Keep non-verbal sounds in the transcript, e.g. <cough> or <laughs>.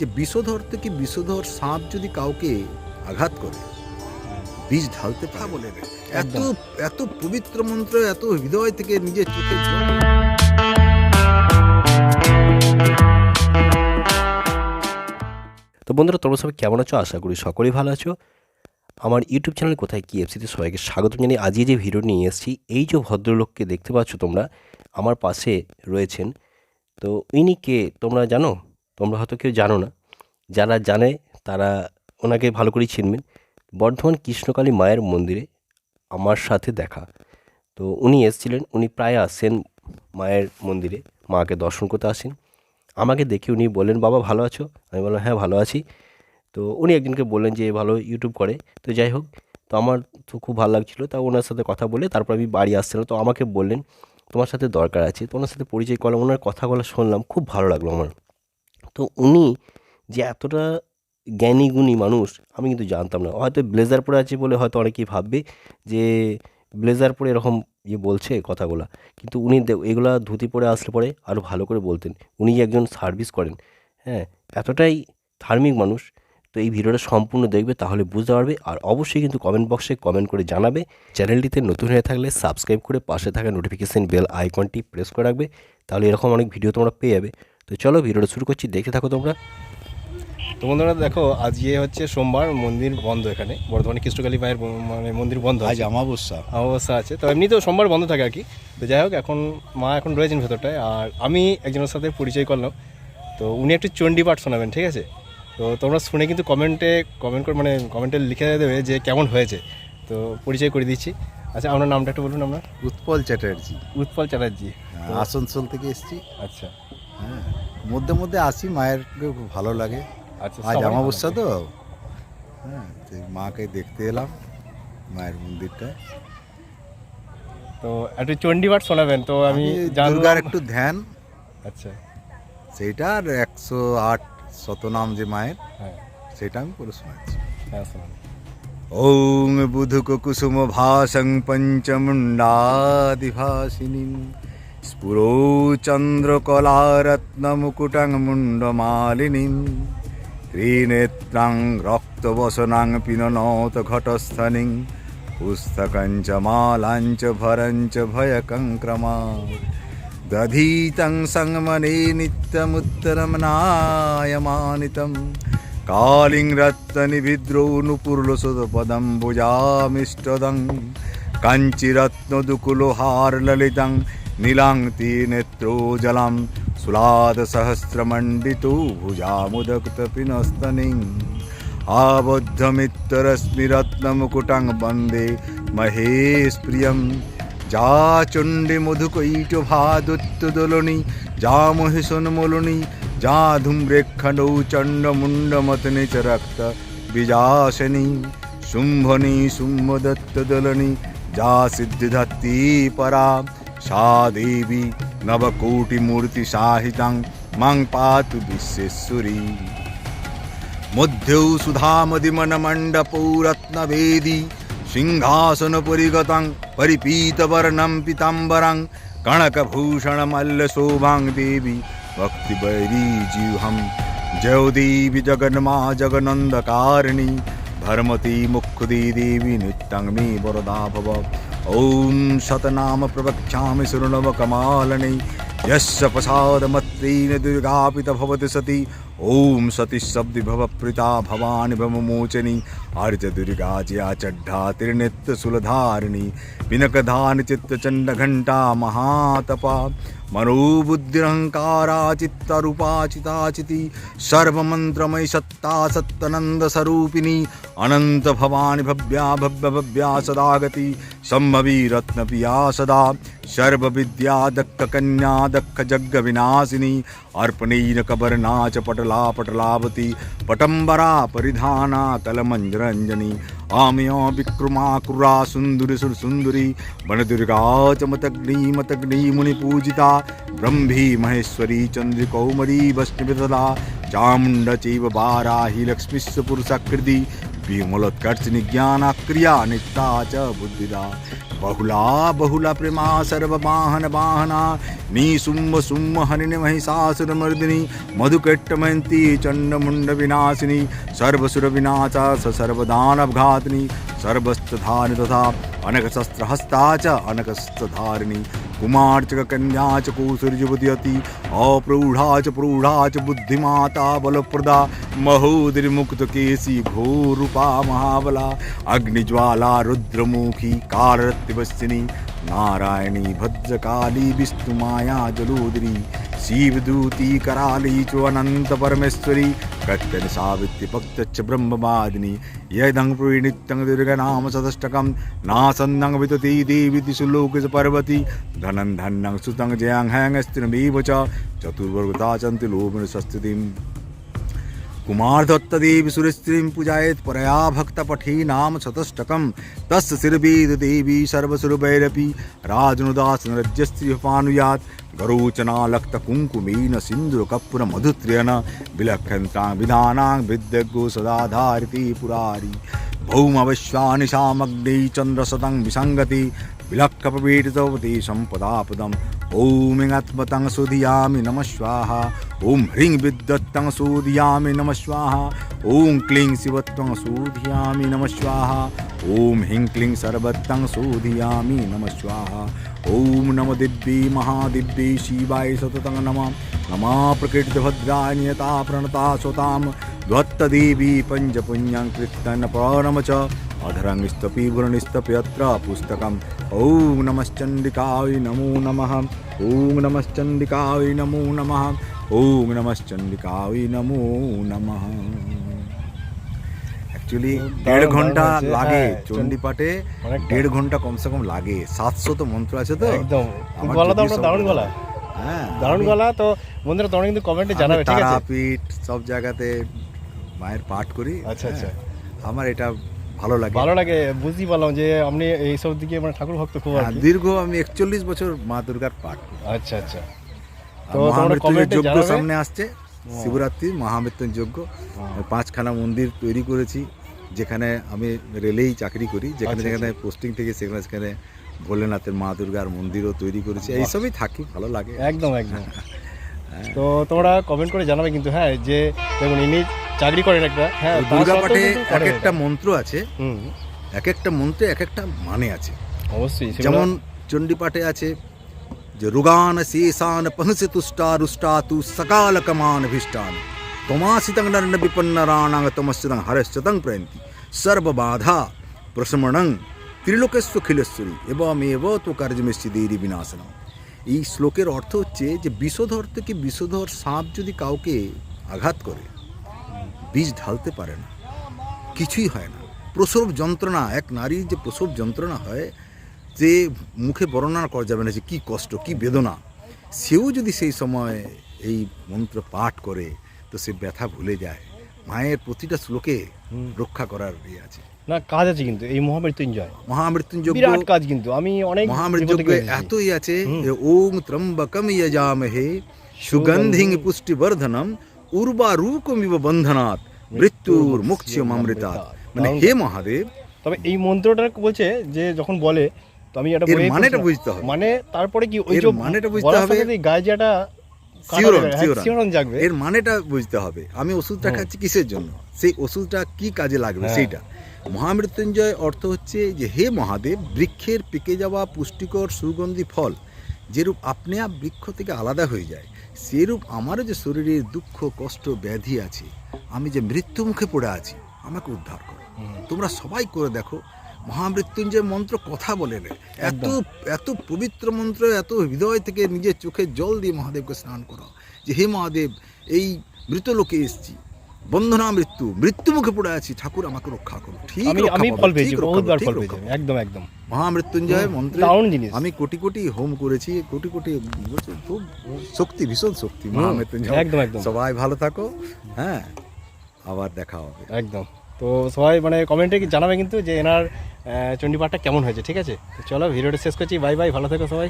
যে বিষধর থেকে বিষধর সাপ যদি কাউকে আঘাত করে বীজ ঢালতে পারে। বলে এত এত পবিত্র মন্ত্র এত হৃদয় থেকে নিজের জল। তো বন্ধুরা তোমরা সবাই কেমন আছো? আশা করি সকলেই ভালো আছো। আমার ইউটিউব চ্যানেল কোথায় কি এফসিতে সবাইকে স্বাগত জানিয়ে আজকে যে ভিডিও নিয়ে এসেছি এই যে ভদ্রলোককে দেখতে পাচ্ছ তোমরা আমার পাশে রয়েছেন। তো ইনি কে? তোমরা জানো? তোমরা হয়তো কেউ জানো না। যারা জানে, তারা ওনাকে ভালো করেই চিনবেন। বর্ধমান কৃষ্ণকালী মায়ের মন্দিরে আমার সাথে দেখা। তো উনি এসেছিলেন, উনি প্রায় আসেন মায়ের মন্দিরে। মাকে দর্শন করতে আসেন। আমাকে দেখে উনি বললেন, বাবা, ভালো আছো? আমি বললাম হ্যাঁ ভালো আছি। তো উনি একজনকে বললেন যে, ভালো ইউটিউব করে। তো যাই হোক, তো আমার তো খুব ভালো লাগছিল। তা ওনার সাথে কথা বলে তারপর আমি বাড়ি আসছিলাম। তো আমাকে বললেন, তোমার সাথে দরকার আছে। তো ওনার সাথে পরিচয় করলাম, ওনার কথাগুলো শুনলাম, খুব ভালো লাগল আমার। তো উনি যে এতটা জ্ঞানী গুণী মানুষ, আমি কিন্তু জানতাম না। হয়তো ব্লেজার পরে আছে বলে হয়তো অনেকেই ভাববে যে ব্লেজার পরে এরকম ইয়ে বলছে কথাগুলো। কিন্তু উনি এগুলা ধুতি পরে আসলে পরে আরও ভালো করে বলতেন। উনি একজন সার্ভিস করেন হ্যাঁ এতটাই ধার্মিক মানুষ, তো এই ভিডিওটা সম্পূর্ণ দেখবে তাহলে বুঝতে পারবে। আর অবশ্যই কিন্তু কমেন্ট বক্সে কমেন্ট করে জানাবে। চ্যানেলটিতে নতুন হয়ে থাকলে সাবস্ক্রাইব করে পাশে থাকা নোটিফিকেশান বেল আইকনটি প্রেস করে রাখবে। তাহলে এরকম অনেক ভিডিও তোমরা পেয়ে যাবে। তো চলো ভিডিওটা শুরু করছি দেখতে থাকো তোমরা। তো বন্ধুরা দেখো আজ আজকে হচ্ছে সোমবার মন্দির বন্ধ এখানে। বর্ধমানে কৃষ্ণকালী মায়ের মানে মন্দির বন্ধ আজ আছে। অমাবস্যা। অবস্থা আছে। তো এমনি তো সোমবার বন্ধ থাকে আর কি। তো যাই হোক এখন মা এখন রয়েছেন ভেতরটায়। আর আমি একজনের সাথে পরিচয় করলাম। তো উনি একটু চণ্ডী পাঠ শোনাবেন ঠিক আছে? তো তোমরা শুনে কিন্তু কমেন্টে কমেন্ট করে মানে কমেন্টে লিখে দেবে যে কেমন হয়েছে। তো পরিচয় করে দিচ্ছি। আচ্ছা আপনার নামটা একটু বলুন আমরা উৎপল চ্যাটার্জি। উৎপল চ্যাটার্জি। আসানসোল থেকে এসেছি। আচ্ছা। হ্যাঁ মধ্যে মধ্যে আসি মায়ের খুব ভালো লাগে আচ্ছা আজ সবাই অমাবস্যা ভালো তো হ্যাঁ তো মাকে দেখতে এলাম মায়ের মন্দিরটা লাগে। তো একটু চণ্ডী পাঠ শোনাবেন তো আমি আমি জানলাম দুর্গার একটু ধ্যান আচ্ছা সেইটা আর একশো আট শতনাম যে মায়ের হ্যাঁ সেটা আমি করে শোনাচ্ছি হ্যাঁ শোনান ॐ बुधुकुसुमभासं पञ्चमुण्डादिभासिनीं স্ফুরৌচন্দ্রকলারত্নমুকুটং মুণ্ডমালিনীম ত্রিনেত্রাং রক্তবসনাং পিননত ঘটস্থনিং পুস্তকঞ্চ মালাঞ্চ ভরঞ্চ ভয়কং ক্রমা দধীতং সঙ্গমনে নিত্যমুত্তরম নায়মানিতম কালিং রত্ননিভিদ্রৌ নুপুর্লসুতপদম ভুজামিষ্টদং কাঞ্চিরত্নদুকুলহার ললিতং भुजामिष्टदं काञ्चिरत्नदुकुलोहारललितं नीलाङ्ति नेत्रोजलं सुलादसहस्रमण्डितो भुजामुदक्तपिनस्तनिम् आबद्धमित्तरश्मिरत्नमुकुटं वन्दे महेशप्रियं যা চণ্ডী মধুকৈটভাদুত্তদলনি যা মহিষন্মলনি যা ধূম্রেক্ষণৌ চণ্ডমুণ্ডমতনি চ রক্ত বিজাসনি শুম্ভনি শুম্ভদত্তদলনি যা সিদ্ধিধত্তি পরা सा देवी नवकोटिमूर्तिसाहितां मां पातु दुःसेश्वरी মধ্যেও সুধামদিমনমণ্ডপৌ রত্নবেদী সিংহাসনপরিগতাং পরিপীতবর্ণম পিতাম্বরাং কণকভূষণমল্লশোভাং দেবী ভক্তিবৈরী জিহ্ম জয়দেবী জগন্মা জগনন্দকারিণী ধর্মতি মুখদি দেবী নিত্যং মে বরদা ভব ॐ शतनाम प्रवक्ष्यामि सुरनवकमालने यस्य प्रसादमत्रेण दुर्गापित भवति सति ॐ सति शब्दि भवप्रीता भवानि भवमोचनि अर्ज दुर्गा जया चड्ढा त्रिनित्यशूलधारिणी पिनकधानि चित्तचण्डघण्टा महातपा मनोबुद्धिरहङ्कारा चित्तरूपाचिताचिति सर्वमन्त्रमयि सत्ता सत्तनन्दस्वरूपिणी अनन्तभवानि भव्या भव्य भव्या सदा गति सम्भवी रत्नप्रिया सदा सर्वविद्या दक्ककन्या दक्खजग्गविनाशिनी अर्पणेन कबर्ना च पटला पटलावती पटम्बरा परिधाना कलमञ्जरञ्जनी आम्या विक्रमा कुरा सुन्दुरि सुरसुन्दरी वनदुर्गा च मतग्नी मतग्नी मुनिपूजिता ब्रह्मी महेश्वरी चन्द्रकौमरी वैष्णवितदा चामुण्ड चैव वाराहि लक्ष्मीश्च पुरुषाकृति વિમલોત્કર્ષની જ્ઞાનાક્રિયા નિષ્ઠા ચ बहुला બહુલા બહુલા પ્રેમા સર્વ વાહન વાહના ની સુમ્બ સુમ્બ હનિને મહિષાસુર મર્દિની મધુકેટ્ટ મહંતી ચંડમુંડ વિનાશિની સર્વસુર વિનાશા સર્વદાનવઘાતની સર્વસ્થાની તથા अनकशस्त्रहस्ता च अनकशस्त्रधारिणी कुमार च कन्या च कौसर्यवती अप्रौढा च प्रौढा च बुद्धिमाता बलप्रदा महोदरिमुक्तकेशी घोरूपा महाबला, अग्निज्वाला रुद्रमुखी काररत्तिवस्तिनी नारायणी भद्रकाली विष्णुमाया जलोदरी శివదూతి కరాళీచు అనంత పరమేశ్వరి కట్టని సావిత్రి భక్తచ్చ బ్రహ్మమాదిని ఏదం ప్రీణిత్తం దుర్గనామ సదష్టకం నాసన్నం వితతి దేవి దిశులోక పర్వతి ధనం ధన్నం సుతం జయాం హ్యాంగ్ స్త్రీమీవ చతుర్వర్గతా చంతి లోభిని సస్థితిం चन्ति लोभिन संस्थितिम् कुमार दत्तदेवी सुरस्त्रीं पूजायेत् परया भक्तपठी नाम शतष्टकं तस्य शिरवेद देवी सर्वसुरभैरपि राजनुदासनरज्यस्त्रिपानुयात् गरोचनालक्तकुङ्कुमेन सिन्दुरकर्पूरमधुत्र्येण विलक्षन्तां विधानां विद्यगो सदाधारिति पुरारी भौमवश्वानि सामग्नै चन्द्रशतं विसङ्गति विलक्षपीडितवती सम्पदापदम् ॐ ङत्मतं सुधियामि नमः स्वाहा ॐ ह्रीं विद्वत्तं शोधयामि नमः स्वाहा ॐ क्लीं शिवत्वं शोधयामि नमः स्वाहा ॐ ह्रीं क्लीं सर्वत्वं शोधयामि नमः स्वाहा ॐ नमो दिव्ये महादिव्ये शिवाय सततं नमः नमः प्रकृतिभद्राय नियता प्रणता स्वतां द्वत्तदेवी पञ्चपुण्यं कृत्तन् परणम च अधरं स्तपि गुणनिस्तप्यत्र पुस्तकम् ॐ नमश्चण्डिकाय नमो नमः ॐ नमश्चण्डिकाय नमो नमः ॐ নমশ্চণ্ডিকায় নমো নমঃ অ্যাকচুয়ালি দেড় ঘন্টা দারুণ লাগে হয়েছে, হ্যাঁ, চণ্ডীপাঠে অনেকটা। দেড় ঘন্টা কমসে কম লাগে সাতশো তো মন্ত্র আছে তো একদম খুব আমার গলা তো যদি আপনার সব- দারুণ গলা হ্যাঁ দারুণ আমি- গলা তো বন্ধুরা তোমরা কিন্তু কমেন্টে আমি জানাবে ঠিক আছে তারাপীঠ সব জায়গাতে মায়ের পাঠ করি আচ্ছা, আচ্ছা। হ্যাঁ, আমার এটা ভালো লাগে। ভালো লাগে বুঝতেই পারলাম যে আপনি এইসব দিকে মানে ঠাকুর ভক্ত খুব হ্যাঁ, দীর্ঘ আমি একচল্লিশ বছর মা দুর্গার পাঠ আচ্ছা আচ্ছা। তো মহামৃত্যুঞ্জয় যজ্ঞ সামনে আসছে শিবরাত্রি মহামৃত্যুঞ্জয় যজ্ঞ। হ্যাঁ। পাঁচখানা মন্দির তৈরি করেছি যেখানে আমি রেলেই চাকরি করি যেখানে আচ্ছা, যেখানে পোস্টিং থেকে সেখানে সেখানে ভোলেনাথের মা দুর্গার মন্দিরও তৈরি করেছি। এইসবই থাকি ভালো লাগে। একদম একদম। <laughs> তো তোমরা কমেন্ট করে জানাবে কিন্তু হ্যাঁ যে দেখুন ইনি চাকরি করেন একটা। হ্যাঁ দুর্গা পাঠে এক একটা মন্ত্র আছে এক একটা মন্ত্রে এক একটা মানে আছে। অবশ্যই যেমন চণ্ডী পাঠে আছে যে রুগান শেষান পহসে তুষ্টা রুষ্টা তু সকাল কমান ভীষ্টান। তমাসিতং নর্ন বিপন্ন রাণাং তমস্যতং হরশ্চতং প্রয়ন্তি। সর্ববাধা প্রশমণং ত্রিলোকেশ্ব খিলেশ্বরী এবং এব তো কার্যমেশি দেরি বিনাশনম। এই শ্লোকের অর্থ হচ্ছে যে বিষধর থেকে বিষধর সাপ যদি কাউকে আঘাত করে বীজ ঢালতে পারে না। কিছুই হয় না। প্রসব যন্ত্রণা এক নারীর যে প্রসব যন্ত্রণা হয় যে মুখে বর্ণনা করা যাবে না যে কী কষ্ট কী বেদনা সেও যদি সেই সময় এই মন্ত্র পাঠ করে তো সে ব্যথা ভুলে যায়। মায়ের প্রতিটা শ্লোকে রক্ষা করার ইয়ে আছে। না কাজ আছে কিন্তু। এই মহামৃত্যুঞ্জয়। মহামৃত্যুঞ্জয় বিরাট কাজ কিন্তু। আমি অনেক মহামৃত্যুঞ্জয় এতই আছে হুম। যে ওং ত্রম্বকম যজামহে সুগন্ধিং পুষ্টিবর্ধনম বন্ধনাৎ মৃত্যুর মুক্ষমৃতাৎ মানে হে মহাদেব তবে এই মন্ত্রটা বলছে যে যখন বলে তো আমি এটা মানেটা বুঝতে হবে। মানে তারপরে কি ওই যে মানেটা বুঝতে হবে। গায়ে যেটা শিহরণ, হ্যাঁ, জাগবে। এর মানেটা বুঝতে হবে। আমি ওষুধটা খাচ্ছি কিসের জন্য? সেই ওষুধটা কি কাজে লাগবে হ্যাঁ। সেইটা। মহামৃত্যুঞ্জয় অর্থ হচ্ছে যে হে মহাদেব বৃক্ষের পেকে যাওয়া পুষ্টিকর সুগন্ধি ফল যেরূপ আপনি আপ বৃক্ষ থেকে আলাদা হয়ে যায়। সেরূপ আমারও যে শরীরে দুঃখ কষ্ট ব্যাধি আছে আমি যে মৃত্যুমুখে পড়ে আছি আমাকে উদ্ধার করো। তোমরা সবাই করে দেখো মহামৃত্যুঞ্জয় মন্ত্র কথা বলে না। এত এত পবিত্র মন্ত্র এত হৃদয় থেকে নিজের চোখে জল দিয়ে মহাদেবকে স্নান করো যে হে মহাদেব এই মৃত লোকে এসেছি। বন্ধনা মৃত্যু। মৃত্যু মুখে পড়ে আছি ঠাকুর আমাকে রক্ষা করো ঠিক আমি আমি ফল পেয়েছি বহুতবার ফল পেয়েছি একদম একদম। মহামৃত্যুঞ্জয় হুম, মন্ত্রে আমি কোটি কোটি হোম করেছি কোটি কোটি খুব শক্তি ভীষণ শক্তি হুম, মহামৃত্যুঞ্জয়। একদম একদম। সবাই ভালো থাকো হ্যাঁ আবার দেখা হবে। একদম। তো সবাই মানে কমেন্টে কি জানাবে কিন্তু যে এনার চণ্ডীপাঠটা কেমন হয়েছে ঠিক আছে? তো চলো ভিডিওটা শেষ করছি বাই বাই ভালো থেকো সবাই।